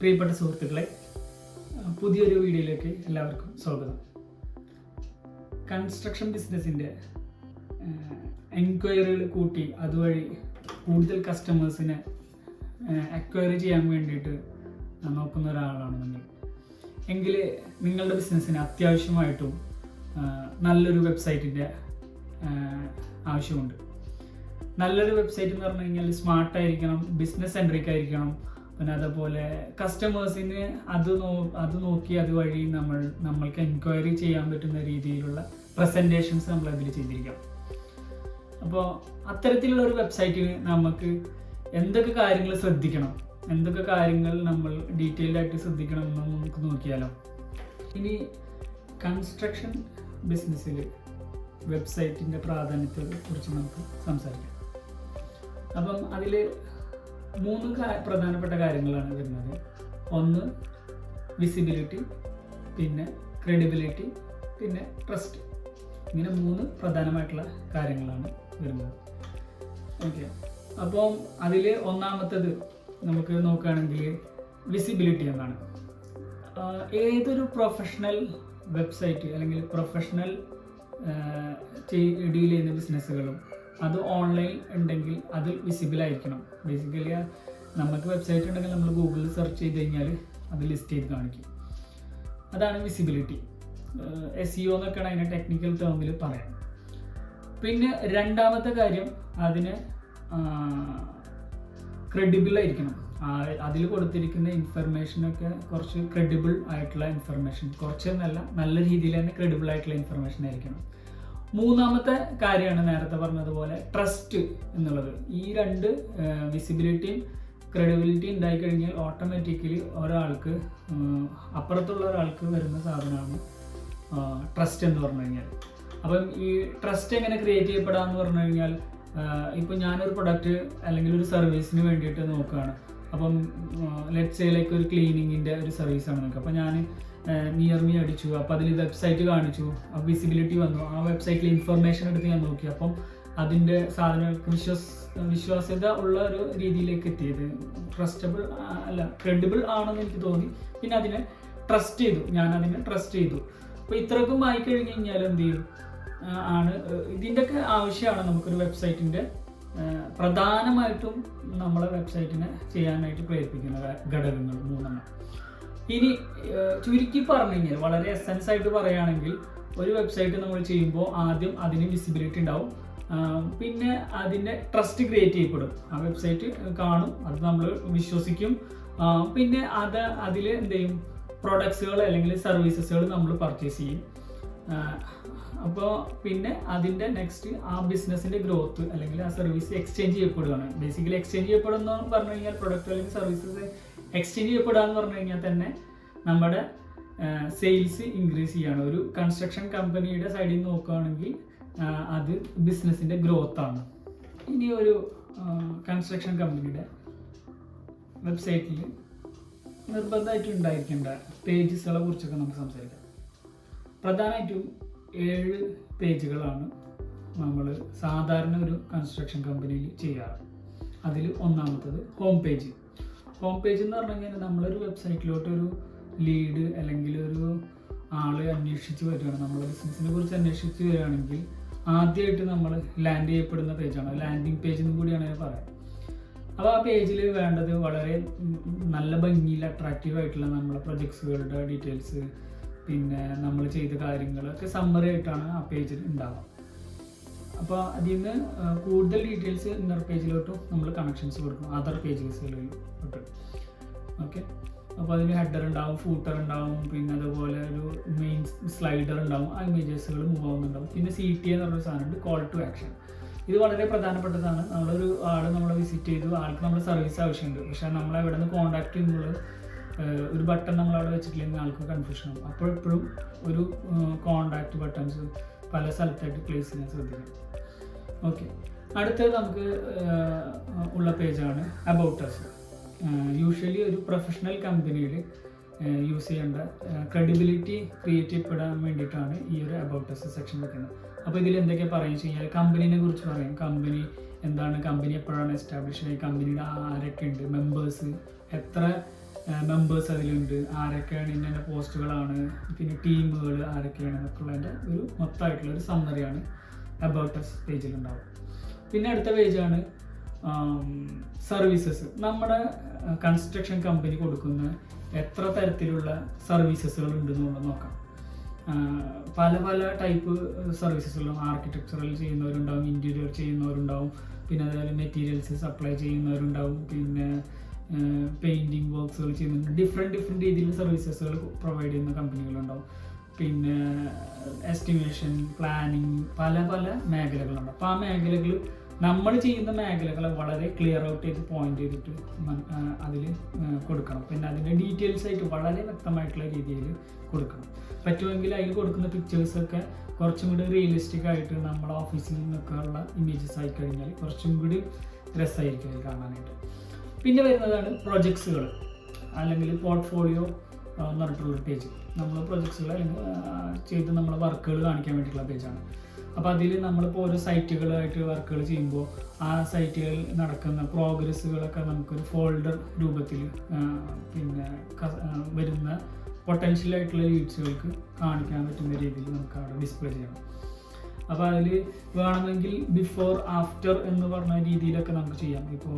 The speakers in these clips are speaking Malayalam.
പ്രിയപ്പെട്ട സുഹൃത്തുക്കളെ പുതിയൊരു വീഡിയോയിലേക്ക് എല്ലാവർക്കും സ്വാഗതം. കൺസ്ട്രക്ഷൻ ബിസിനസ്സിന്റെ എൻക്വയറികൾ കൂട്ടി അതുവഴി കൂടുതൽ കസ്റ്റമേഴ്സിനെ അക്വയർ ചെയ്യാൻ വേണ്ടിയിട്ട് നോക്കുന്ന ഒരാളാണ് നിങ്ങൾ. എങ്കിൽ നിങ്ങളുടെ ബിസിനസ്സിന് അത്യാവശ്യമായിട്ടും നല്ലൊരു വെബ്സൈറ്റിന്റെ ആവശ്യമുണ്ട്. നല്ലൊരു വെബ്സൈറ്റ് എന്ന് പറഞ്ഞു കഴിഞ്ഞാൽ സ്മാർട്ടായിരിക്കണം ബിസിനസ് സെൻട്രിക് ആയിരിക്കണം പിന്നെ അതുപോലെ കസ്റ്റമേഴ്സിന് അത് നോ അത് നോക്കി അതുവഴി നമ്മൾ നമ്മൾക്ക് എൻക്വയറി ചെയ്യാൻ പറ്റുന്ന രീതിയിലുള്ള പ്രസന്റേഷൻസ് നമ്മൾ അതിൽ ചെയ്തിരിക്കാം. അപ്പോൾ അത്തരത്തിലുള്ള ഒരു വെബ്സൈറ്റിന് നമുക്ക് എന്തൊക്കെ കാര്യങ്ങൾ ശ്രദ്ധിക്കണം? എന്തൊക്കെ കാര്യങ്ങൾ നമ്മൾ ഡീറ്റെയിൽഡ് ആയിട്ട് ശ്രദ്ധിക്കണം എന്ന് നമുക്ക് നോക്കിയാലോ? ഇനി കൺസ്ട്രക്ഷൻ ബിസിനസ്സിൽ വെബ്സൈറ്റിന്റെ പ്രാധാന്യത്തെ കുറിച്ച് നമുക്ക് സംസാരിക്കാം. അപ്പം അതിൽ മൂന്ന് പ്രധാനപ്പെട്ട കാര്യങ്ങളാണ് വരുന്നത്. ഒന്ന് വിസിബിലിറ്റി പിന്നെ ക്രെഡിബിലിറ്റി പിന്നെ ട്രസ്റ്റ് ഇങ്ങനെ മൂന്ന് പ്രധാനമായിട്ടുള്ള കാര്യങ്ങളാണ് വരുന്നത്. ഓക്കെ അപ്പം അതിൽ ഒന്നാമത്തത് നമുക്ക് നോക്കുകയാണെങ്കിൽ വിസിബിലിറ്റി എന്നാണ്. ഏതൊരു പ്രൊഫഷണൽ വെബ്സൈറ്റ് അല്ലെങ്കിൽ പ്രൊഫഷണൽ ഡീൽ ചെയ്യുന്ന ബിസിനസ്സുകളും അത് ഓൺലൈൻ ഉണ്ടെങ്കിൽ അത് വിസിബിൾ ആയിരിക്കണം. ബേസിക്കലി നമുക്ക് വെബ്സൈറ്റ് ഉണ്ടെങ്കിൽ നമ്മൾ ഗൂഗിളിൽ സെർച്ച് ചെയ്ത് കഴിഞ്ഞാൽ അത് ലിസ്റ്റ് ചെയ്ത് കാണിക്കും. അതാണ് വിസിബിലിറ്റി എസ് ഇ ഒ എന്നൊക്കെയാണ് അതിനെ ടെക്നിക്കൽ ടേമിൽ പറയാം. പിന്നെ രണ്ടാമത്തെ കാര്യം അതിന് ക്രെഡിബിൾ ആയിരിക്കണം. അതിൽ കൊടുത്തിരിക്കുന്ന ഇൻഫർമേഷനൊക്കെ കുറച്ച് ക്രെഡിബിൾ ആയിട്ടുള്ള ഇൻഫർമേഷൻ കുറച്ചെന്നല്ല നല്ല രീതിയിൽ തന്നെ ക്രെഡിബിൾ ആയിട്ടുള്ള ഇൻഫർമേഷൻ ആയിരിക്കണം. മൂന്നാമത്തെ കാര്യമാണ് നേരത്തെ പറഞ്ഞതുപോലെ ട്രസ്റ്റ് എന്നുള്ളത്. ഈ രണ്ട് വിസിബിലിറ്റിയും ക്രെഡിബിലിറ്റി ഉണ്ടായി കഴിഞ്ഞാൽ ഓട്ടോമാറ്റിക്കലി ഒരാൾക്ക് അപ്പുറത്തുള്ള ഒരാൾക്ക് വരുന്ന സാധനമാണ് ട്രസ്റ്റ് എന്ന് പറഞ്ഞു കഴിഞ്ഞാൽ. അപ്പം ഈ ട്രസ്റ്റ് എങ്ങനെ ക്രിയേറ്റ് ചെയ്യപ്പെടാന്ന് പറഞ്ഞു കഴിഞ്ഞാൽ ഇപ്പം ഞാനൊരു പ്രൊഡക്റ്റ് അല്ലെങ്കിൽ ഒരു സർവീസിന് വേണ്ടിയിട്ട് നോക്കുകയാണ് അപ്പം ലെറ്റ് ലൈക്ക് ഒരു ക്ലീനിങ്ങിന്റെ ഒരു സർവീസാണ് നോക്കുക അപ്പം ഞാൻ നിയർ മീ അടിച്ചു. അപ്പോൾ അതിൽ വെബ്സൈറ്റ് കാണിച്ചു. വിസിബിലിറ്റി വന്നു. ആ വെബ്സൈറ്റിൽ ഇൻഫർമേഷൻ എടുത്ത് ഞാൻ നോക്കി. അപ്പം അതിന്റെ സാധനങ്ങൾക്ക് വിശ്വസ് വിശ്വാസ്യത ഉള്ള ഒരു രീതിയിലേക്ക് എത്തിയത്. ട്രസ്റ്റബിൾ അല്ല ക്രെഡിബിൾ ആണെന്ന് എനിക്ക് തോന്നി. പിന്നെ അതിനെ ട്രസ്റ്റ് ചെയ്തു. ഞാൻ അതിനെ ട്രസ്റ്റ് ചെയ്തു. അപ്പോൾ ഇത്രക്കും ആയി കഴിഞ്ഞ് കഴിഞ്ഞാൽ എന്ത് ചെയ്യും? ആണ് ഇതിന്റെയൊക്കെ ആവശ്യമാണ് നമുക്കൊരു വെബ്സൈറ്റിന്റെ പ്രധാനമായിട്ടും നമ്മളെ വെബ്സൈറ്റിനെ ചെയ്യാനായിട്ട് പ്രേരിപ്പിക്കുന്ന ഘടകങ്ങൾ മൂന്നെണ്ണം ഇനി ചുരുക്കി പറഞ്ഞു കഴിഞ്ഞാൽ വളരെ എസെൻസ് ആയിട്ട് പറയുകയാണെങ്കിൽ ഒരു വെബ്സൈറ്റ് നമ്മൾ ചെയ്യുമ്പോൾ ആദ്യം അതിന് വിസിബിലിറ്റി ഉണ്ടാവും. പിന്നെ അതിന്റെ ട്രസ്റ്റ് ക്രിയേറ്റ് ചെയ്യപ്പെടും. ആ വെബ്സൈറ്റ് കാണും അത് നമ്മൾ വിശ്വസിക്കും. പിന്നെ അത് അതിൽ എന്ത് ചെയ്യും? പ്രൊഡക്ട്സുകൾ അല്ലെങ്കിൽ സർവീസസുകൾ നമ്മൾ പർച്ചേസ് ചെയ്യും. അപ്പോൾ പിന്നെ അതിന്റെ നെക്സ്റ്റ് ആ ബിസിനസ്സിന്റെ ഗ്രോത്ത് അല്ലെങ്കിൽ ആ സർവീസ് എക്സ്ചേഞ്ച് ചെയ്യപ്പെടുകയാണ് ബേസിക്കലി എക്സ്ചേഞ്ച് ചെയ്യപ്പെടുന്ന പറഞ്ഞു കഴിഞ്ഞാൽ പ്രൊഡക്റ്റ് അല്ലെങ്കിൽ സർവീസസ് എക്സ്ചേഞ്ച് ചെയ്യപ്പെടുക എന്ന് പറഞ്ഞു കഴിഞ്ഞാൽ തന്നെ നമ്മുടെ സെയിൽസ് ഇൻക്രീസ് ചെയ്യാണ്. ഒരു കൺസ്ട്രക്ഷൻ കമ്പനിയുടെ സൈഡിൽ നോക്കുകയാണെങ്കിൽ അത് ബിസിനസ്സിന്റെ ആണ്. ഇനി ഒരു കൺസ്ട്രക്ഷൻ കമ്പനിയുടെ വെബ്സൈറ്റിൽ നിർബന്ധമായിട്ടും ഉണ്ടായിരിക്കേണ്ട പേജസുകളെ കുറിച്ചൊക്കെ നമുക്ക് സംസാരിക്കാം. പ്രധാനമായിട്ടും ഏഴ് പേജുകളാണ് നമ്മൾ സാധാരണ ഒരു കൺസ്ട്രക്ഷൻ കമ്പനിയിൽ ചെയ്യാറ്. അതിൽ ഒന്നാമത്തത് ഹോം പേജ് ഹോം പേജ് എന്ന് പറഞ്ഞു കഴിഞ്ഞാൽ നമ്മളൊരു വെബ്സൈറ്റിലോട്ട് ഒരു ലീഡ് അല്ലെങ്കിൽ ഒരു ആളെ അന്വേഷിച്ച് വരികയാണ്. നമ്മൾ ബിസിനസ്സിനെ കുറിച്ച് അന്വേഷിച്ച് വരികയാണെങ്കിൽ ആദ്യമായിട്ട് നമ്മൾ ലാൻഡ് ചെയ്യപ്പെടുന്ന പേജാണ് ലാൻഡിങ് പേജ് എന്ന് കൂടിയാണ് ഞാൻ പറയാം. അപ്പോൾ ആ പേജിൽ വേണ്ടത് വളരെ നല്ല ഭംഗിയിൽ അട്രാക്റ്റീവ് ആയിട്ടുള്ള നമ്മളെ പ്രൊജക്ട്സുകളുടെ ഡീറ്റെയിൽസ് പിന്നെ നമ്മൾ ചെയ്ത കാര്യങ്ങളൊക്കെ സമ്മറി ആയിട്ടാണ് ആ പേജിൽ ഉണ്ടാവുക. അപ്പോൾ അതിൽ നിന്ന് കൂടുതൽ ഡീറ്റെയിൽസ് ഇന്നർ പേജിലോട്ടും നമ്മൾ കണക്ഷൻസ് കൊടുക്കും അതർ പേജസിലോട്ട് ഓക്കെ അപ്പോൾ അതിന് ഹെഡർ ഉണ്ടാവും ഫൂട്ടർ ഉണ്ടാവും പിന്നെ അതുപോലെ ഒരു മെയിൻ സ്ലൈഡർ ഉണ്ടാവും ആ ഇമേജസുകൾ മൂവ് ആവുന്നുണ്ടാവും. പിന്നെ സി ടി എന്ന് പറഞ്ഞൊരു സാധനമുണ്ട് കോൾ ടു ആക്ഷൻ ഇത് വളരെ പ്രധാനപ്പെട്ടതാണ്. നമ്മളൊരു ആൾ നമ്മളെ വിസിറ്റ് ചെയ്തു ആൾക്ക് നമ്മൾ സർവീസ് ആവശ്യമുണ്ട്. പക്ഷേ നമ്മൾ എവിടെ നിന്ന് കോൺടാക്ട് ചെയ്യുമ്പോൾ ഒരു ബട്ടൺ നമ്മൾ അവിടെ വെച്ചിട്ടില്ലെങ്കിൽ ആൾക്ക് കൺഫ്യൂഷൻ ആവും. അപ്പോൾ എപ്പോഴും ഒരു കോൺടാക്ട് ബട്ടൺസ് പല സ്ഥലത്തായിട്ട് പ്ലേസ് ചെയ്യാൻ ശ്രദ്ധിക്കണം. ഓക്കെ അടുത്തത് നമുക്ക് ഉള്ള പേജാണ് അബൌട്ട് അസ് യൂഷ്വലി ഒരു പ്രൊഫഷണൽ കമ്പനിയിൽ യൂസ് ചെയ്യേണ്ട ക്രെഡിബിലിറ്റി ക്രിയേറ്റ് ചെയ്യപ്പെടാൻ വേണ്ടിയിട്ടാണ് ഈ ഒരു അബൌട്ട് അസ് സെക്ഷൻ വെക്കുന്നത്. അപ്പോൾ ഇതിൽ എന്തൊക്കെ പറയും വെച്ച് കഴിഞ്ഞാൽ കമ്പനീനെ കുറിച്ച് പറയും. കമ്പനി എന്താണ്? കമ്പനി എപ്പോഴാണ് എസ്റ്റാബ്ലിഷ് ആയി കമ്പനിയുടെ ആരൊക്കെ ഉണ്ട്? മെമ്പേഴ്സ് എത്ര മെമ്പേഴ്സ് അതിലുണ്ട്. ആരൊക്കെയാണ് ഇന്ന പോസ്റ്റുകളാണ് പിന്നെ ടീമുകൾ ആരൊക്കെയാണ് എന്നൊക്കെയുള്ള എന്റെ ഒരു മൊത്തമായിട്ടുള്ള ഒരു സമ്മറിയാണ് അബൌട്ടസ് പേജിലുണ്ടാവും പിന്നെ അടുത്ത പേജാണ് സർവീസസ് നമ്മുടെ കൺസ്ട്രക്ഷൻ കമ്പനി കൊടുക്കുന്ന എത്ര തരത്തിലുള്ള സർവീസസുകൾ ഉണ്ടെന്നുള്ളത് നോക്കാം. പല പല ടൈപ്പ് സർവീസസുകളും ആർക്കിടെക്ചറൽ ചെയ്യുന്നവരുണ്ടാവും ഇന്റീരിയർ ചെയ്യുന്നവരുണ്ടാവും പിന്നെ അതുപോലെ മെറ്റീരിയൽസ് സപ്ലൈ ചെയ്യുന്നവരുണ്ടാവും പിന്നെ പെയിന്റിങ് വർക്ക്സുകൾ ചെയ്യുന്നുണ്ട്. ഡിഫറെന്റ് ഡിഫറെന്റ് രീതിയിലുള്ള സർവീസസുകൾ പ്രൊവൈഡ് ചെയ്യുന്ന കമ്പനികളുണ്ടാവും പിന്നെ എസ്റ്റിമേഷൻ പ്ലാനിങ് പല പല മേഖലകളുണ്ട്. അപ്പോൾ ആ മേഖലകൾ നമ്മൾ ചെയ്യുന്ന മേഖലകളെ വളരെ ക്ലിയർ ഔട്ട് ചെയ്ത് പോയിന്റ് ചെയ്തിട്ട് അതിൽ കൊടുക്കണം. പിന്നെ അതിന്റെ ഡീറ്റെയിൽസ് ആയിട്ട് വളരെ വ്യക്തമായിട്ടുള്ള രീതിയിൽ കൊടുക്കണം. പറ്റുമെങ്കിൽ അതിൽ കൊടുക്കുന്ന പിക്ചേഴ്സൊക്കെ കുറച്ചും കൂടി റിയലിസ്റ്റിക് ആയിട്ട് നമ്മുടെ ഓഫീസിൽ നിന്നൊക്കെ ഉള്ള ഇമേജസ് ആയി കഴിഞ്ഞാൽ കുറച്ചും കൂടി രസമായിരിക്കും അത് കാണാനായിട്ട്. പിന്നെ വരുന്നതാണ് പ്രൊജക്ട്സുകൾ അല്ലെങ്കിൽ പോർട്ട്ഫോളിയോ എന്ന് പറഞ്ഞിട്ടുള്ള പേജ് നമ്മൾ പ്രൊജക്ട്സുകൾ അല്ലെങ്കിൽ ചെയ്ത് നമ്മളെ വർക്കുകൾ കാണിക്കാൻ വേണ്ടിയിട്ടുള്ള പേജാണ് അപ്പോൾ അതിൽ നമ്മളിപ്പോൾ ഓരോ സൈറ്റുകളായിട്ട് വർക്കുകൾ ചെയ്യുമ്പോൾ ആ സൈറ്റുകളിൽ നടക്കുന്ന പ്രോഗ്രസ്സുകളൊക്കെ നമുക്കൊരു ഫോൾഡർ രൂപത്തിൽ പിന്നെ വരുന്ന പൊട്ടൻഷ്യൽ ആയിട്ടുള്ള ലീഡ്സുകൾക്ക് കാണിക്കാൻ പറ്റുന്ന രീതിയിൽ നമുക്ക് അവിടെ ഡിസ്പ്ലേ ചെയ്യണം അപ്പോൾ അതിൽ വേണമെങ്കിൽ ബിഫോർ ആഫ്റ്റർ എന്ന് പറഞ്ഞ രീതിയിലൊക്കെ നമുക്ക് ചെയ്യാം. ഇപ്പോൾ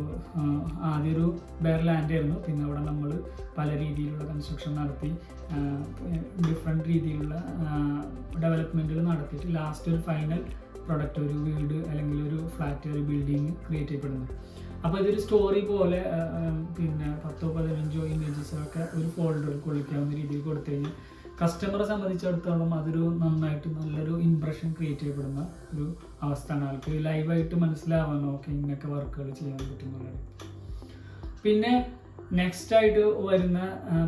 ആദ്യം ഒരു ബെയർ ലാൻഡ് ആയിരുന്നു. പിന്നെ അവിടെ നമ്മൾ പല രീതിയിലുള്ള കൺസ്ട്രക്ഷൻ നടത്തി ഡിഫറെന്റ് രീതിയിലുള്ള ഡെവലപ്മെന്റുകൾ നടത്തിയിട്ട് ലാസ്റ്റ് ഒരു ഫൈനൽ പ്രൊഡക്റ്റ് ഒരു വീട് അല്ലെങ്കിൽ ഒരു ഫ്ലാറ്റ് ഒരു ബിൽഡിങ് ക്രിയേറ്റ് ചെയ്യപ്പെടുന്നു. അപ്പോൾ ഇതൊരു സ്റ്റോറി പോലെ പിന്നെ പത്തോ പതിനഞ്ചോ ഇമേജസ് ഒക്കെ ഒരു ഫോൾഡറിൽ കൊള്ളിക്കാവുന്ന രീതിയിൽ കൊടുത്തു കഴിഞ്ഞാൽ കസ്റ്റമറെ സംബന്ധിച്ചിടത്തോളം അതൊരു നന്നായിട്ട് നല്ലൊരു ഇമ്പ്രഷൻ ക്രിയേറ്റ് ചെയ്യപ്പെടുന്ന ഒരു അവസ്ഥയാണ്. ആൾക്ക് ലൈവായിട്ട് മനസ്സിലാവാൻ ഓക്കെ ഇങ്ങനെയൊക്കെ വർക്കുകൾ ചെയ്യാൻ പറ്റുന്നുള്ളത്. പിന്നെ നെക്സ്റ്റ് ആയിട്ട് വരുന്ന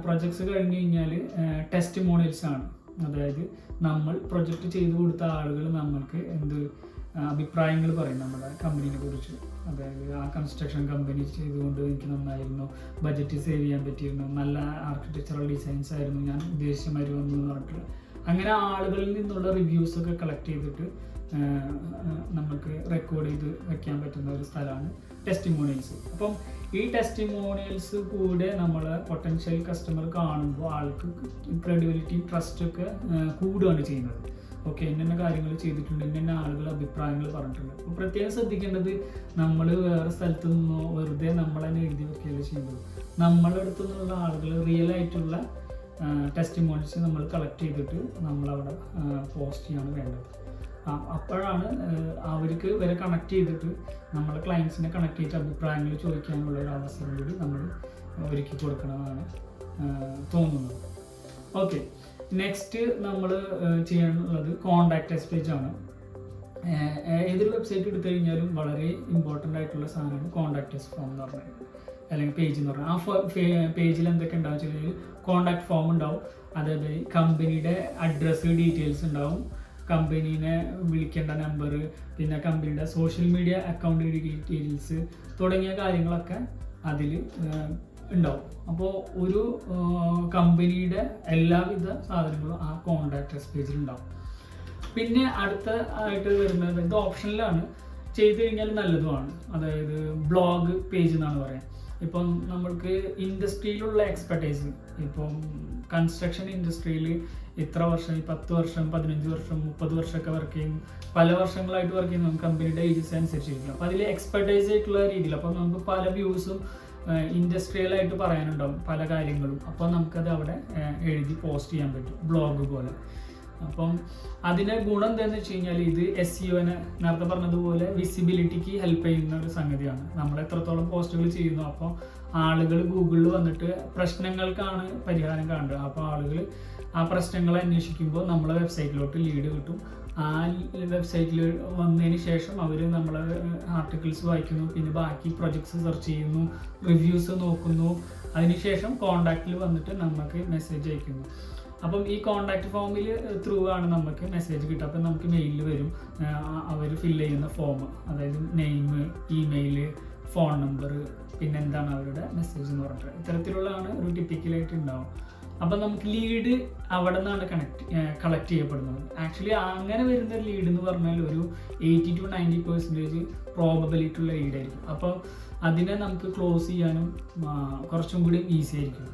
പ്രൊജക്ട്സ് കഴിഞ്ഞ് കഴിഞ്ഞാൽ ടെസ്റ്റ് മോണിൽസ് ആണ്. അതായത് നമ്മൾ പ്രൊജക്റ്റ് ചെയ്തു കൊടുത്ത ആളുകൾ നമ്മൾക്ക് എന്ത് അഭിപ്രായങ്ങൾ പറയും നമ്മുടെ കമ്പനീനെ കുറിച്ച്. അതായത് ആ കൺസ്ട്രക്ഷൻ കമ്പനി ചെയ്തുകൊണ്ട് എനിക്ക് നന്നായിരുന്നു ബജറ്റ് സേവ് ചെയ്യാൻ പറ്റിയിരുന്നു നല്ല ആർക്കിടെക്ചറൽ ഡിസൈൻസ് ആയിരുന്നു ഞാൻ ഉദ്ദേശിച്ച മാതിരി വന്നു എന്ന് പറഞ്ഞിട്ട്. അങ്ങനെ ആളുകളിൽ നിന്നുള്ള റിവ്യൂസ് ഒക്കെ കളക്ട് ചെയ്തിട്ട് നമുക്ക് റെക്കോർഡ് ചെയ്ത് വെക്കാൻ പറ്റുന്ന ഒരു സ്ഥലമാണ് ടെസ്റ്റിമോണിയൽസ് അപ്പം ഈ ടെസ്റ്റിമോണിയൽസ് കൂടെ നമ്മൾ പൊട്ടൻഷ്യൽ കസ്റ്റമർ കാണുമ്പോൾ ആൾക്ക് ക്രെഡിബിലിറ്റി ട്രസ്റ്റ് ഒക്കെ കൂടുകയാണ് ചെയ്യുന്നത്. ഓക്കെ എന്നെ കാര്യങ്ങൾ ചെയ്തിട്ടുണ്ട് ഇന്ന ആളുകൾ അഭിപ്രായങ്ങൾ പറഞ്ഞിട്ടുണ്ട്. അപ്പോൾ പ്രത്യേകം ശ്രദ്ധിക്കേണ്ടത് നമ്മൾ വേറെ സ്ഥലത്ത് നിന്നോ വെറുതെ നമ്മൾ തന്നെ എഴുതി വെക്കുകയല്ല ചെയ്യുന്നത്. നമ്മളുടെ അടുത്തു നിന്നുള്ള ആളുകൾ റിയൽ ആയിട്ടുള്ള ടെസ്റ്റ് ടെസ്റ്റിമോണിയൽസ് നമ്മൾ കളക്ട് ചെയ്തിട്ട് നമ്മളവിടെ പോസ്റ്റ് ചെയ്യാണ് വേണ്ടത്. അപ്പോഴാണ് അവർക്ക് വരെ കണക്ട് ചെയ്തിട്ട് നമ്മളെ ക്ലയൻസിനെ കണക്ട് ചെയ്തിട്ട് അഭിപ്രായങ്ങൾ ചോദിക്കാനുള്ള ഒരു അവസരം കൂടി നമ്മൾ ഒരുക്കി കൊടുക്കണമെന്നാണ് തോന്നുന്നത്. ഓക്കെ നെക്സ്റ്റ് നമ്മൾ ചെയ്യാനുള്ളത് കോണ്ടാക്ട് പേജ് ആണ്. ഏതൊരു വെബ്സൈറ്റ് എടുത്തു കഴിഞ്ഞാലും വളരെ ഇമ്പോർട്ടന്റ് ആയിട്ടുള്ള സാധനമാണ് കോണ്ടാക്ട് ഫോം എന്ന് പറയുന്നത് അല്ലെങ്കിൽ പേജ് എന്ന് പറഞ്ഞാൽ ആ പേജിൽ എന്തൊക്കെ ഉണ്ടാവും വെച്ച് കഴിഞ്ഞാൽ കോണ്ടാക്ട് ഫോം ഉണ്ടാവും. അതായത് കമ്പനിയുടെ അഡ്രസ്സ് ഡീറ്റെയിൽസ് ഉണ്ടാവും. കമ്പനീനെ വിളിക്കേണ്ട നമ്പർ പിന്നെ കമ്പനിയുടെ സോഷ്യൽ മീഡിയ അക്കൗണ്ട് ഡീറ്റെയിൽസ് തുടങ്ങിയ കാര്യങ്ങളൊക്കെ അതിൽ ഉണ്ടാവും. അപ്പോൾ ഒരു കമ്പനിയുടെ എല്ലാവിധ സാധനങ്ങളും ആ കോൺടാക്ട് പേജിൽ ഉണ്ടാവും. പിന്നെ അടുത്ത ആയിട്ട് വരുന്നത് ഇത് ഓപ്ഷനിലാണ് ചെയ്തു കഴിഞ്ഞാൽ നല്ലതുമാണ്. അതായത് ബ്ലോഗ് പേജ് എന്നാണ് പറയാം ഇപ്പം നമ്മൾക്ക് ഇൻഡസ്ട്രിയിലുള്ള എക്സ്പെർട്ടൈസ് ഇപ്പം കൺസ്ട്രക്ഷൻ ഇൻഡസ്ട്രിയിൽ ഇത്ര വർഷം പത്ത് വർഷം പതിനഞ്ച് വർഷം മുപ്പത് വർഷമൊക്കെ വർക്ക് ചെയ്യും. പല വർഷങ്ങളായിട്ട് വർക്ക് ചെയ്യുന്ന കമ്പനിയുടെ ഏജസ് അനുസരിച്ചിരിക്കും. അപ്പോൾ അതിൽ എക്സ്പെർട്ടൈസ് ആയിട്ടുള്ള രീതിയിൽ അപ്പം നമുക്ക് പല വ്യൂസും ഇൻഡസ്ട്രിയലായിട്ട് പറയാനുണ്ടാവും പല കാര്യങ്ങളും. അപ്പോൾ നമുക്കത് അവിടെ എഴുതി പോസ്റ്റ് ചെയ്യാൻ പറ്റും ബ്ലോഗ് പോലെ. അപ്പം അതിന്റെ ഗുണം എന്താണെന്ന് വെച്ച് കഴിഞ്ഞാൽ ഇത് എസ് സിഒനെ നേരത്തെ പറഞ്ഞതുപോലെ വിസിബിലിറ്റിക്ക് ഹെൽപ്പ് ചെയ്യുന്ന ഒരു സംഗതിയാണ്. നമ്മൾ എത്രത്തോളം പോസ്റ്റുകൾ ചെയ്യുന്നു അപ്പോൾ ആളുകൾ ഗൂഗിളിൽ വന്നിട്ട് പ്രശ്നങ്ങൾക്കാണ് പരിഹാരം കാണുക. അപ്പോൾ ആളുകൾ ആ പ്രശ്നങ്ങൾ അന്വേഷിക്കുമ്പോൾ നമ്മളെ വെബ്സൈറ്റിലോട്ട് ലീഡ് കിട്ടും. ആ വെബ്സൈറ്റിൽ വന്നതിന് ശേഷം അവർ നമ്മളെ ആർട്ടിക്കിൾസ് വായിക്കുന്നു. പിന്നെ ബാക്കി പ്രൊജക്ട്സ് സെർച്ച് ചെയ്യുന്നു. റിവ്യൂസ് നോക്കുന്നു. അതിനുശേഷം കോണ്ടാക്റ്റിൽ വന്നിട്ട് നമുക്ക് മെസ്സേജ് അയക്കുന്നു. അപ്പം ഈ കോണ്ടാക്ട് ഫോമിൽ ത്രൂ ആണ് നമുക്ക് മെസ്സേജ് കിട്ടുക. അപ്പം നമുക്ക് മെയിലിൽ വരും. അവർ ഫില്ല് ചെയ്യുന്ന ഫോം അതായത് നെയിം ഇമെയിൽ ഫോൺ നമ്പർ പിന്നെന്താണ് അവരുടെ മെസ്സേജ് എന്ന് പറഞ്ഞിട്ട്. ഇത്തരത്തിലുള്ളതാണ് ഒരു ടിപ്പിക്കലായിട്ട് ഉണ്ടാവും അപ്പം നമുക്ക് ലീഡ് അവിടെ നിന്നാണ് കണക്ട് കളക്ട് ചെയ്യപ്പെടുന്നത്. ആക്ച്വലി അങ്ങനെ വരുന്ന ലീഡ് എന്ന് പറഞ്ഞാൽ ഒരു eighty two ninety percentage probability ഉള്ള ലീഡ് ആയിരിക്കും. അപ്പോൾ അതിനെ നമുക്ക് ക്ലോസ് ചെയ്യാനും കുറച്ചും കൂടി ഈസി ആയിരിക്കും.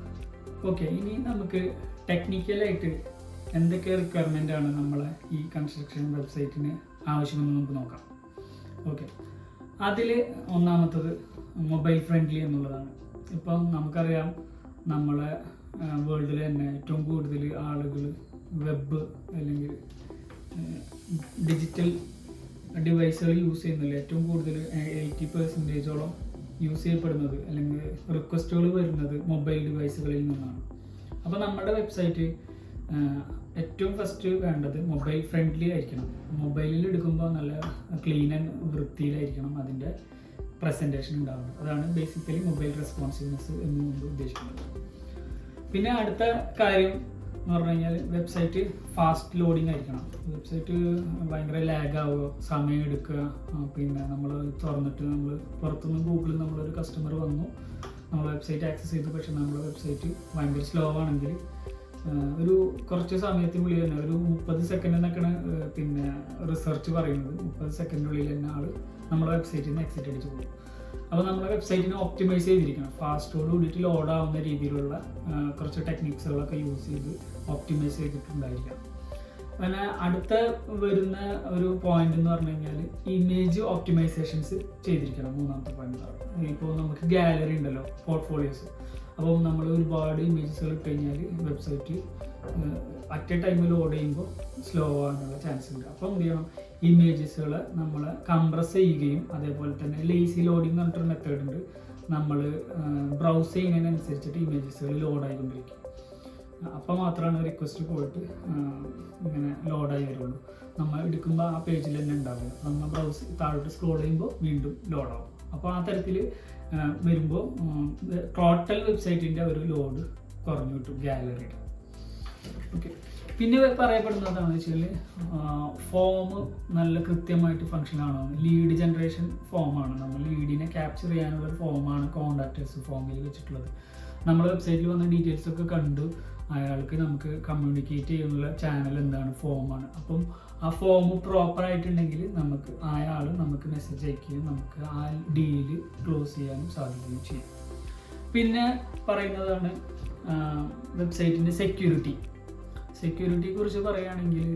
ഓക്കെ ഇനി നമുക്ക് ടെക്നിക്കലായിട്ട് എന്തൊക്കെ റിക്വയർമെന്റ് ആണ് നമ്മളെ ഈ കൺസ്ട്രക്ഷൻ വെബ്സൈറ്റിന് ആവശ്യമെന്ന് നമുക്ക് നോക്കാം. ഓക്കെ അതിൽ ഒന്നാമത്തത് മൊബൈൽ ഫ്രണ്ട്ലി എന്നുള്ളതാണ്. ഇപ്പം നമുക്കറിയാം നമ്മളെ വേൾഡിൽ തന്നെ ഏറ്റവും കൂടുതൽ ആളുകൾ വെബ് അല്ലെങ്കിൽ ഡിജിറ്റൽ ഡിവൈസുകൾ യൂസ് ചെയ്യുന്നില്ല. ഏറ്റവും കൂടുതൽ എയ്റ്റി പെർസെന്റേജോളം യൂസ് ചെയ്യപ്പെടുന്നത് അല്ലെങ്കിൽ റിക്വസ്റ്റുകൾ വരുന്നത് മൊബൈൽ ഡിവൈസുകളിൽ നിന്നാണ്. അപ്പോൾ നമ്മുടെ വെബ്സൈറ്റ് ഏറ്റവും ഫസ്റ്റ് വേണ്ടത് മൊബൈൽ ഫ്രണ്ട്ലി ആയിരിക്കണം. മൊബൈലിൽ എടുക്കുമ്പോൾ നല്ല ക്ലീൻ ആൻഡ് വൃത്തിയിലായിരിക്കണം അതിന്റെ പ്രസന്റേഷൻ ഉണ്ടാവുന്നത്. അതാണ് ബേസിക്കലി മൊബൈൽ റെസ്പോൺസീവ്നെസ് എന്നുകൊണ്ട് ഉദ്ദേശിക്കുന്നത്. പിന്നെ അടുത്ത കാര്യം എന്ന് പറഞ്ഞു കഴിഞ്ഞാൽ വെബ്സൈറ്റ് ഫാസ്റ്റ് ലോഡിങ് ആയിരിക്കണം. വെബ്സൈറ്റ് ഭയങ്കര ലാഗ് ആവുക സമയം എടുക്കുക പിന്നെ നമ്മൾ തുറന്നിട്ട് നമ്മൾ പുറത്തുനിന്ന് ഗൂഗിളിൽ നമ്മളൊരു കസ്റ്റമർ വന്നു നമ്മൾ വെബ്സൈറ്റ് ആക്സസ് ചെയ്തു. പക്ഷെ നമ്മുടെ വെബ്സൈറ്റ് ഭയങ്കര സ്ലോ ആണെങ്കിൽ ഒരു കുറച്ച് സമയത്തിനുള്ളിൽ തന്നെ ഒരു മുപ്പത് സെക്കൻഡ് എന്നൊക്കെയാണ് പിന്നെ റിസർച്ച് പറയുന്നത്. മുപ്പത് സെക്കൻഡിനുള്ളിൽ തന്നെ ആൾ നമ്മുടെ വെബ്സൈറ്റിൽ നിന്ന് എക്സിറ്റ് അടിച്ചു പോകും. അപ്പോൾ നമ്മുടെ വെബ്സൈറ്റിനെ ഒപ്റ്റിമൈസ് ചെയ്തിരിക്കണം. ഫാസ്റ്റോട് കൂടിയിട്ട് ലോഡ് ആവുന്ന രീതിയിലുള്ള കുറച്ച് ടെക്നിക്സുകളൊക്കെ യൂസ് ചെയ്ത് ഓപ്റ്റിമൈസ് ചെയ്തിട്ടുണ്ടായിരിക്കാം പിന്നെ അടുത്ത വരുന്ന ഒരു പോയിന്റ് എന്ന് പറഞ്ഞു കഴിഞ്ഞാൽ ഇമേജ് ഓപ്റ്റിമൈസേഷൻസ് ചെയ്തിരിക്കണം. മൂന്നാമത്തെ പോയിന്റ് ഇപ്പോൾ നമുക്ക് ഗാലറി ഉണ്ടല്ലോ പോർട്ട്ഫോളിയോസ് അപ്പോൾ നമ്മൾ ഒരുപാട് ഇമേജസുകൾ ഇട്ട് കഴിഞ്ഞാൽ വെബ്സൈറ്റ് അറ്റ് എ ടൈമിൽ ലോഡ് ചെയ്യുമ്പോൾ സ്ലോ ആകാനുള്ള ചാൻസ് ഉണ്ട്. അപ്പോൾ എന്ത് ചെയ്യണം? ഇമേജസുകൾ നമ്മൾ കംപ്രസ് ചെയ്യുകയും അതേപോലെ തന്നെ ലേസി ലോഡിംഗ് പറഞ്ഞിട്ടൊരു മെത്തേഡ് ഉണ്ട്. നമ്മൾ ബ്രൗസ് ചെയ്യുന്നതിനനുസരിച്ചിട്ട് ഇമേജസുകൾ ലോഡായിക്കൊണ്ടിരിക്കും അപ്പോൾ മാത്രമാണ് റിക്വസ്റ്റ് പോയിട്ട് ഇങ്ങനെ ലോഡായി വരുള്ളൂ. നമ്മൾ എടുക്കുമ്പോൾ ആ പേജിൽ തന്നെ ഉണ്ടാവില്ല നമ്മൾ ബ്രൗസ് താഴോട്ട് സ്ക്രോൾ ചെയ്യുമ്പോൾ വീണ്ടും ലോഡാവും അപ്പോൾ ആ തരത്തിൽ വരുമ്പോൾ ടോട്ടൽ വെബ്സൈറ്റിന്റെ ഒരു ലോഡ് കുറഞ്ഞു കിട്ടും ഗാലറിയുടെ ഓക്കെ പിന്നെ പറയപ്പെടുന്നതാണ് വെച്ചാൽ ഫോം നല്ല കൃത്യമായിട്ട് ഫങ്ഷൻ ആണോ? ലീഡ് ജനറേഷൻ ഫോമാണ് നമ്മൾ ലീഡിനെ ക്യാപ്ചർ ചെയ്യാനുള്ള ഒരു ഫോമാണ് കോണ്ടാക്ടേഴ്സ് ഫോമിൽ വെച്ചിട്ടുള്ളത്. നമ്മൾ വെബ്സൈറ്റിൽ വന്ന ഡീറ്റെയിൽസ് ഒക്കെ കണ്ടു. അയാൾക്ക് നമുക്ക് കമ്മ്യൂണിക്കേറ്റ് ചെയ്യാനുള്ള ചാനൽ എന്താണ്? ഫോമാണ് അപ്പം ആ ഫോം പ്രോപ്പർ ആയിട്ടുണ്ടെങ്കിൽ നമുക്ക് അയാൾ നമുക്ക് മെസ്സേജ് അയക്കുകയും നമുക്ക് ആ ഡീൽ ക്ലോസ് ചെയ്യാനും സാധിക്കുകയും ചെയ്യും. പിന്നെ പറയുന്നതാണ് വെബ്സൈറ്റിന്റെ സെക്യൂരിറ്റി സെക്യൂരിറ്റിയെ കുറിച്ച് പറയുകയാണെങ്കിൽ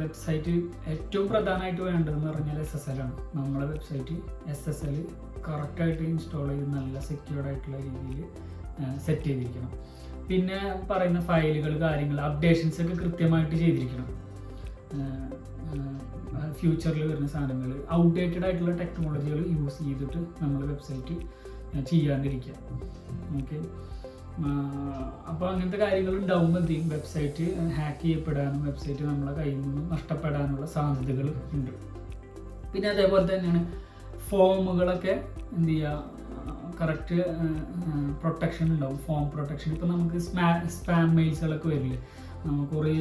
വെബ്സൈറ്റ് ഏറ്റവും പ്രധാനമായിട്ട് വേണ്ടതെന്ന് പറഞ്ഞാൽ എസ് എസ് എൽ ആണ്. നമ്മുടെ വെബ്സൈറ്റ് എസ് എസ് എൽ കറക്റ്റായിട്ട് ഇൻസ്റ്റാൾ ചെയ്ത് നല്ല സെക്യൂർഡ് ആയിട്ടുള്ള രീതിയിൽ സെറ്റ് ചെയ്തിരിക്കണം. പിന്നെ പറയുന്ന ഫയലുകൾ കാര്യങ്ങൾ അപ്ഡേഷൻസ് ഒക്കെ കൃത്യമായിട്ട് ചെയ്തിരിക്കണം. ഫ്യൂച്ചറിൽ വരുന്ന സാധനങ്ങൾ ഔട്ട്ഡേറ്റഡ് ആയിട്ടുള്ള ടെക്നോളജികൾ യൂസ് ചെയ്തിട്ട് നമ്മൾ വെബ്സൈറ്റ് ചെയ്യാണ്ടിരിക്കുക. ഓക്കെ അപ്പോൾ അങ്ങനത്തെ കാര്യങ്ങൾ ഉണ്ടാവുമ്പോൾ എന്ത് വെബ്സൈറ്റ് ഹാക്ക് ചെയ്യപ്പെടാനും വെബ്സൈറ്റ് നമ്മളെ കയ്യിൽ നിന്ന് നഷ്ടപ്പെടാനുള്ള സാധ്യതകൾ ഉണ്ട്. പിന്നെ അതേപോലെ തന്നെയാണ് ഫോമുകളൊക്കെ എന്ത് ചെയ്യുക കറക്റ്റ് പ്രൊട്ടക്ഷൻ ഉണ്ടാവും. ഫോം പ്രൊട്ടക്ഷൻ ഇപ്പം നമുക്ക് സ്മാ സ്പാം മെയിൽസുകളൊക്കെ വരില്ലേ? നമുക്ക് കുറേ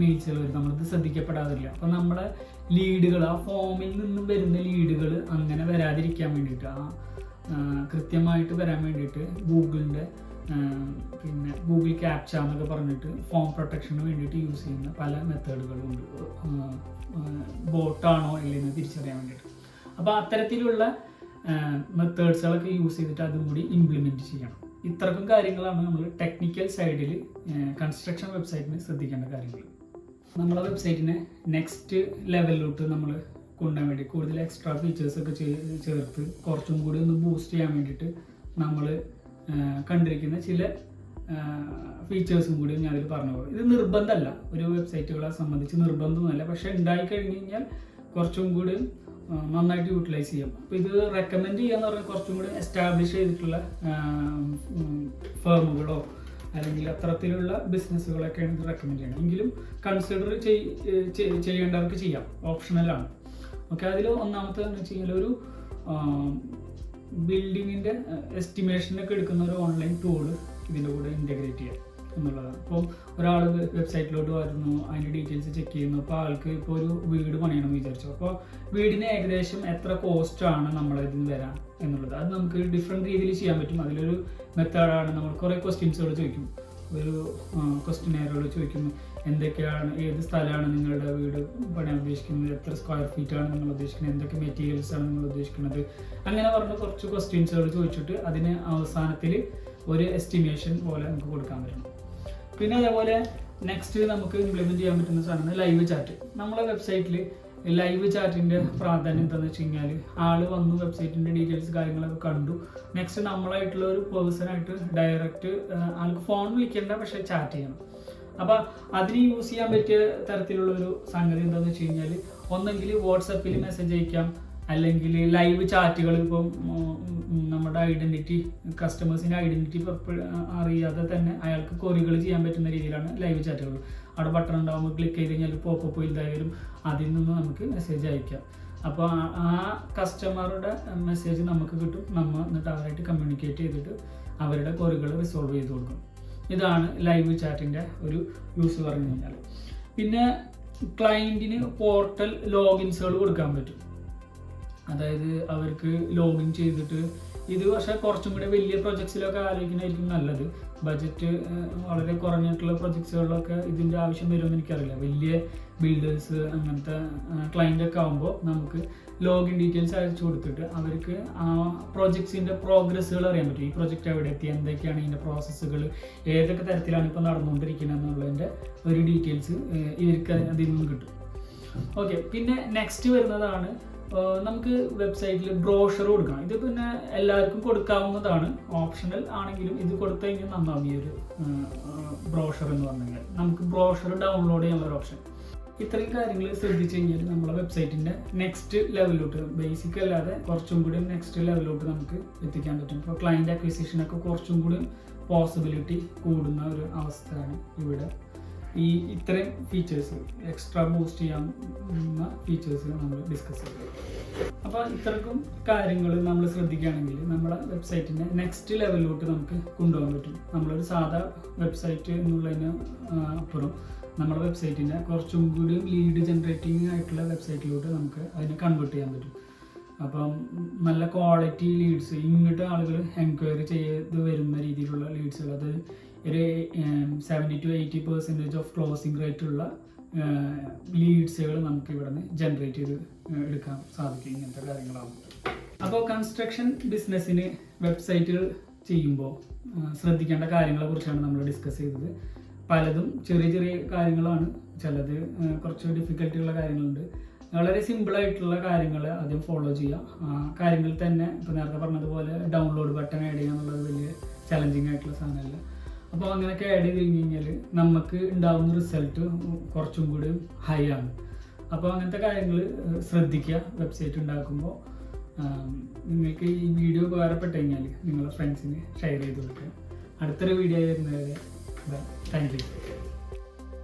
മെയിൽസുകൾ വരും. നമ്മളിത് ശ്രദ്ധിക്കപ്പെടാറില്ല അപ്പോൾ നമ്മളെ ലീഡുകൾ ആ ഫോമിൽ നിന്നും വരുന്ന ലീഡുകൾ അങ്ങനെ വരാതിരിക്കാൻ വേണ്ടിയിട്ട് ആ, കൃത്യമായിട്ട് വരാൻ വേണ്ടിയിട്ട് ഗൂഗിളിന്റെ പിന്നെ ഗൂഗിൾ ക്യാപ്ച എന്നൊക്കെ പറഞ്ഞിട്ട് ഫോം പ്രൊട്ടക്ഷന് വേണ്ടിയിട്ട് യൂസ് ചെയ്യുന്ന പല മെത്തേഡുകളുണ്ട് ബോട്ടാണോ ഇല്ലെന്ന് തിരിച്ചറിയാൻ വേണ്ടിയിട്ട്. അപ്പോൾ അത്തരത്തിലുള്ള മെത്തേഡ്സുകളൊക്കെ യൂസ് ചെയ്തിട്ട് അതും കൂടി ഇംപ്ലിമെന്റ് ചെയ്യണം. ഇത്രക്കും കാര്യങ്ങളാണ് നമ്മൾ ടെക്നിക്കൽ സൈഡിൽ കൺസ്ട്രക്ഷൻ വെബ്സൈറ്റിന് ശ്രദ്ധിക്കേണ്ട കാര്യങ്ങൾ. നമ്മളെ വെബ്സൈറ്റിനെ നെക്സ്റ്റ് ലെവലിലോട്ട് നമ്മൾ കൊണ്ടുപോകാൻ വേണ്ടി കൂടുതൽ എക്സ്ട്രാ ഫീച്ചേഴ്സൊക്കെ ചേർത്ത് കുറച്ചും കൂടി ഒന്ന് ബൂസ്റ്റ് ചെയ്യാൻ വേണ്ടിയിട്ട് നമ്മൾ കണ്ടിരിക്കുന്ന ചില ഫീച്ചേഴ്സും കൂടി ഞാൻ അതിൽ പറഞ്ഞു പോകും. ഇത് നിർബന്ധമല്ല. ഒരു വെബ്സൈറ്റുകളെ സംബന്ധിച്ച് നിർബന്ധമൊന്നുമല്ല. പക്ഷേ ഉണ്ടായി കഴിഞ്ഞ് കഴിഞ്ഞാൽ കുറച്ചും കൂടി നന്നായിട്ട് യൂട്ടിലൈസ് ചെയ്യാം. അപ്പോൾ ഇത് റെക്കമെൻഡ് ചെയ്യാന്ന് പറഞ്ഞാൽ കുറച്ചും കൂടി എസ്റ്റാബ്ലിഷ് ചെയ്തിട്ടുള്ള ഫേമുകളോ അല്ലെങ്കിൽ അത്തരത്തിലുള്ള ബിസിനസ്സുകളൊക്കെയാണ് ഇത് റെക്കമെൻഡ് ചെയ്യണം എങ്കിലും കൺസിഡർ ചെയ്യേണ്ടവർക്ക് ചെയ്യാം. ഓപ്ഷണലാണ് ഓക്കെ അതിൽ ഒന്നാമത്തെ എന്ന് വെച്ച് കഴിഞ്ഞാൽ ഒരു ബിൽഡിങ്ങിന്റെ എസ്റ്റിമേഷനൊക്കെ എടുക്കുന്ന ഒരു ഓൺലൈൻ ടൂൾ ഇതിന്റെ കൂടെ ഇന്റഗ്രേറ്റ് ചെയ്യാം എന്നുള്ളതാണ്. അപ്പം ഒരാൾ വെബ്സൈറ്റിലോട്ട് വരുന്നു അതിന്റെ ഡീറ്റെയിൽസ് ചെക്ക് ചെയ്യുന്നു അപ്പോൾ ആൾക്ക് ഇപ്പോൾ ഒരു വീട് പണിയണം വിചാരിച്ചു. അപ്പോൾ വീടിന് ഏകദേശം എത്ര കോസ്റ്റാണ് ആണ് നമ്മളെ ഇതിന് വരാൻ എന്നുള്ളത്. അത് നമുക്ക് ഡിഫറെന്റ് രീതിയിൽ ചെയ്യാൻ പറ്റും. അതിലൊരു മെത്തേഡാണ് നമ്മൾ കുറേ ക്വസ്റ്റ്യൻസുകൾ ചോദിക്കും. ഒരു ക്വസ്റ്റ്യനെയറുകൾ ചോദിക്കുന്നു എന്തൊക്കെയാണ് ഏത് സ്ഥലമാണ് നിങ്ങളുടെ വീട് പണിയാൻ ഉദ്ദേശിക്കുന്നത്? എത്ര സ്ക്വയർ ഫീറ്റ് ആണ് നിങ്ങൾ ഉദ്ദേശിക്കുന്നത്? എന്തൊക്കെ മെറ്റീരിയൽസ് ആണ് നിങ്ങൾ ഉദ്ദേശിക്കുന്നത്? അങ്ങനെ പറഞ്ഞ കുറച്ച് ക്വസ്റ്റ്യൻസുകൾ ചോദിച്ചിട്ട് അതിന് അവസാനത്തിൽ ഒരു എസ്റ്റിമേഷൻ പോലെ നമുക്ക് കൊടുക്കാൻ പറ്റും. പിന്നെ അതേപോലെ നെക്സ്റ്റ് നമുക്ക് ഇംപ്ലിമെന്റ് ചെയ്യാൻ പറ്റുന്ന സാധനമാണ് ലൈവ് ചാറ്റ് നമ്മളെ വെബ്സൈറ്റിൽ ലൈവ് ചാറ്റിന്റെ പ്രാധാന്യം എന്താണെന്ന് വെച്ച് കഴിഞ്ഞാൽ ആൾ വന്നു വെബ്സൈറ്റിന്റെ ഡീറ്റെയിൽസ് കാര്യങ്ങളൊക്കെ കണ്ടു. നെക്സ്റ്റ് നമ്മളായിട്ടുള്ള ഒരു പേഴ്സണായിട്ട് ഡയറക്റ്റ് ആൾക്ക് ഫോൺ വിളിക്കേണ്ട പക്ഷേ ചാറ്റ് ചെയ്യണം. അപ്പോൾ അതിന് യൂസ് ചെയ്യാൻ പറ്റിയ തരത്തിലുള്ള ഒരു സംഗതി എന്താണെന്ന് വെച്ച് കഴിഞ്ഞാൽ ഒന്നെങ്കിൽ വാട്സപ്പിൽ മെസ്സേജ് അയക്കാം. അല്ലെങ്കിൽ ലൈവ് ചാറ്റുകൾ ഇപ്പം നമ്മുടെ ഐഡന്റിറ്റി കസ്റ്റമേഴ്സിന്റെ ഐഡന്റിറ്റി അറിയാതെ തന്നെ അയാൾക്ക് കൊറികൾ ചെയ്യാൻ പറ്റുന്ന രീതിയിലാണ് ലൈവ് ചാറ്റുകൾ അവിടെ ബട്ടൺ ഉണ്ടാകുമ്പോൾ ക്ലിക്ക് ചെയ്ത് കഴിഞ്ഞാൽ പോപ്പപ്പ് എന്തായാലും അതിൽ നിന്ന് നമുക്ക് മെസ്സേജ് അയക്കാം. അപ്പോൾ ആ- ആ കസ്റ്റമറുടെ മെസ്സേജ് നമുക്ക് കിട്ടും. നമ്മൾ എന്നിട്ട് അവരായിട്ട് കമ്മ്യൂണിക്കേറ്റ് ചെയ്തിട്ട് അവരുടെ കൊറികൾ റിസോൾവ് ചെയ്ത് കൊടുക്കും. ഇതാണ് ലൈവ് ചാറ്റിന്റെ ഒരു യൂസ് പറഞ്ഞു കഴിഞ്ഞാൽ പിന്നെ ക്ലയന്റിന് പോർട്ടൽ ലോഗിൻസുകൾ കൊടുക്കാൻ പറ്റും. അതായത് അവർക്ക് ലോഗിൻ ചെയ്തിട്ട് ഇത് പക്ഷേ കുറച്ചും കൂടി വലിയ പ്രൊജക്ട്സിലൊക്കെ ആലോചിക്കുന്നതായിരിക്കും നല്ലത്. ബജറ്റ് വളരെ കുറഞ്ഞിട്ടുള്ള പ്രൊജക്ട്സുകളിലൊക്കെ ഇതിന്റെ ആവശ്യം വരുമെന്ന് എനിക്കറിയില്ല. വലിയ ബിൽഡേഴ്സ് അങ്ങനത്തെ ക്ലയന്റ് ഒക്കെ ആകുമ്പോൾ നമുക്ക് ലോഗിൻ ഡീറ്റെയിൽസ് അയച്ചു കൊടുത്തിട്ട് അവർക്ക് ആ പ്രോജക്ട്സിന്റെ പ്രോഗ്രസ്സുകൾ അറിയാൻ പറ്റും. ഈ പ്രോജക്റ്റ് എവിടെ എത്തി എന്തൊക്കെയാണ് ഇതിന്റെ പ്രോസസ്സുകൾ ഏതൊക്കെ തരത്തിലാണ് ഇപ്പോൾ നടന്നുകൊണ്ടിരിക്കുന്നത് എന്നുള്ളതിന്റെ ഒരു ഡീറ്റെയിൽസ് ഇവർക്ക് അതിൽ നിന്നും കിട്ടും. ഓക്കെ പിന്നെ നെക്സ്റ്റ് വരുന്നതാണ് നമുക്ക് വെബ്സൈറ്റിൽ ബ്രോഷർ കൊടുക്കണം. ഇത് പിന്നെ എല്ലാവർക്കും കൊടുക്കാവുന്നതാണ്. ഓപ്ഷണൽ ആണെങ്കിലും ഇത് കൊടുത്തു കഴിഞ്ഞാൽ നന്നാവും ഈ ഒരു ബ്രോഷർ എന്ന് പറഞ്ഞാൽ. നമുക്ക് ബ്രോഷർ ഡൗൺലോഡ് ചെയ്യാനുള്ള ഒരു ഓപ്ഷൻ ഇത്രയും കാര്യങ്ങൾ ശ്രദ്ധിച്ചു കഴിഞ്ഞാൽ നമ്മളെ വെബ്സൈറ്റിന്റെ നെക്സ്റ്റ് ലെവലിലോട്ട് ബേസിക് അല്ലാതെ കുറച്ചും കൂടി നെക്സ്റ്റ് ലെവലിലോട്ട് നമുക്ക് എത്തിക്കാൻ പറ്റും. ഇപ്പോൾ ക്ലയന്റ് അക്വിസിഷനൊക്കെ കുറച്ചും കൂടി പോസിബിലിറ്റി കൂടുന്ന ഒരു അവസ്ഥയാണ് ഇവിടെ ഈ ഇത്രയും ഫീച്ചേഴ്സ് എക്സ്ട്രാ ബൂസ്റ്റ് ചെയ്യാവുന്ന ഫീച്ചേഴ്സ് നമ്മൾ ഡിസ്കസ് ചെയ്തു. അപ്പോൾ ഇത്രക്കും കാര്യങ്ങൾ നമ്മൾ ശ്രദ്ധിക്കുകയാണെങ്കിൽ നമ്മുടെ വെബ്സൈറ്റിനെ നെക്സ്റ്റ് ലെവലിലോട്ട് നമുക്ക് കൊണ്ടുപോകാൻ പറ്റും. നമ്മളൊരു സാധാ വെബ്സൈറ്റ് എന്നുള്ളതിന് അപ്പുറം നമ്മുടെ വെബ്സൈറ്റിനെ കുറച്ചും കൂടി ലീഡ് ജനറേറ്റിംഗ് ആയിട്ടുള്ള വെബ്സൈറ്റിലോട്ട് നമുക്ക് അതിനെ കൺവേർട്ട് ചെയ്യാൻ പറ്റും. അപ്പം നല്ല ക്വാളിറ്റി ലീഡ്സ് ഇങ്ങോട്ട് ആളുകൾ എൻക്വയറി ചെയ്ത് വരുന്ന രീതിയിലുള്ള ലീഡ്സുകൾ അത് ഒരു seventy two eighty percentage of closing rate ഉള്ള ലീഡ്സുകൾ നമുക്ക് ഇവിടെ നിന്ന് ജനറേറ്റ് ചെയ്ത് എടുക്കാൻ സാധിക്കും ഇങ്ങനത്തെ കാര്യങ്ങളാണ്. അപ്പോൾ കൺസ്ട്രക്ഷൻ ബിസിനസ്സിന് വെബ്സൈറ്റുകൾ ചെയ്യുമ്പോൾ ശ്രദ്ധിക്കേണ്ട കാര്യങ്ങളെ കുറിച്ചാണ് നമ്മൾ ഡിസ്കസ് ചെയ്തത്. പലതും ചെറിയ ചെറിയ കാര്യങ്ങളാണ്. ചിലത് കുറച്ച് ഡിഫിക്കൽട്ടിയുള്ള കാര്യങ്ങളുണ്ട്. വളരെ സിമ്പിളായിട്ടുള്ള കാര്യങ്ങൾ ആദ്യം ഫോളോ ചെയ്യുക. കാര്യങ്ങളിൽ തന്നെ ഇപ്പോൾ നേരത്തെ പറഞ്ഞതുപോലെ ഡൗൺലോഡ് ബട്ടൺ ആഡ് ചെയ്യുക എന്നുള്ളത് വലിയ ചലഞ്ചിങ് ആയിട്ടുള്ള സാധനമല്ല. അപ്പോൾ അങ്ങനെയൊക്കെ ആഡ് ചെയ്ത് കഴിഞ്ഞ് കഴിഞ്ഞാൽ നമുക്ക് ഉണ്ടാകുന്ന റിസൾട്ട് കുറച്ചും കൂടി ഹൈ ആണ്. അപ്പോൾ അങ്ങനത്തെ കാര്യങ്ങൾ ശ്രദ്ധിക്കുക. വെബ്സൈറ്റ് ഉണ്ടാക്കുമ്പോൾ നിങ്ങൾക്ക് ഈ വീഡിയോ ഉപകാരപ്പെട്ട് കഴിഞ്ഞാൽ നിങ്ങളുടെ ഫ്രണ്ട്സിന് ഷെയർ ചെയ്ത് കൊടുക്കുക. അടുത്തൊരു വീഡിയോ വരുന്നത് താങ്ക് യു